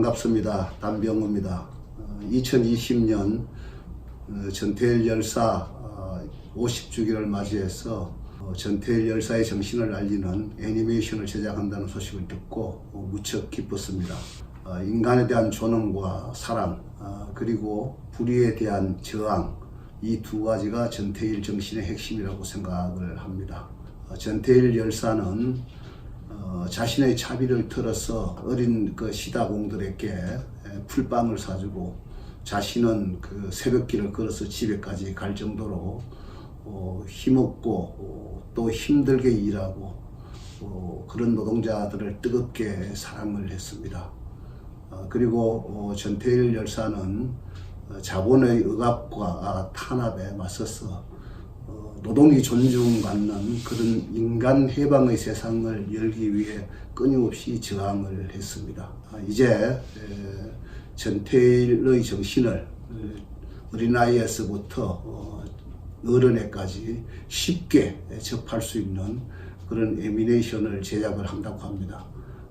반갑습니다. 담병호입니다. 2020년 전태일 열사 50주기를 맞이해서 어, 전태일 열사의 정신을 알리는 애니메이션을 제작한다는 소식을 듣고 어, 무척 기뻤습니다. 어, 인간에 대한 존엄과 사랑 어, 그리고 불의에 대한 저항 이 두 가지가 전태일 정신의 핵심이라고 생각을 합니다. 어, 전태일 열사는 어, 자신의 차비를 털어서 어린 그 시다공들에게 에, 풀빵을 사주고 자신은 그 새벽길을 걸어서 집에까지 갈 정도로 어, 힘없고 어, 또 힘들게 일하고 어, 그런 노동자들을 뜨겁게 사랑을 했습니다. 어, 그리고 어, 전태일 열사는 어, 자본의 억압과 탄압에 맞서서 어, 노동이 존중받는 그런 인간 해방의 세상을 열기 위해 끊임없이 저항을 했습니다. 아, 이제 에, 전태일의 정신을 에, 어린아이에서부터 어, 어른에까지 쉽게 접할 수 있는 그런 애니메이션을 제작을 한다고 합니다.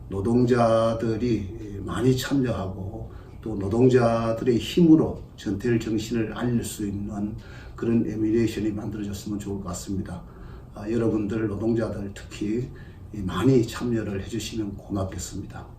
노동자들이 많이 참여하고 또 노동자들의 힘으로 전태일 정신을 알릴 수 있는 그런 애니메이션이 만들어졌으면 좋을 것 같습니다. 아, 여러분들 노동자들 특히 많이 참여를 해주시면 고맙겠습니다.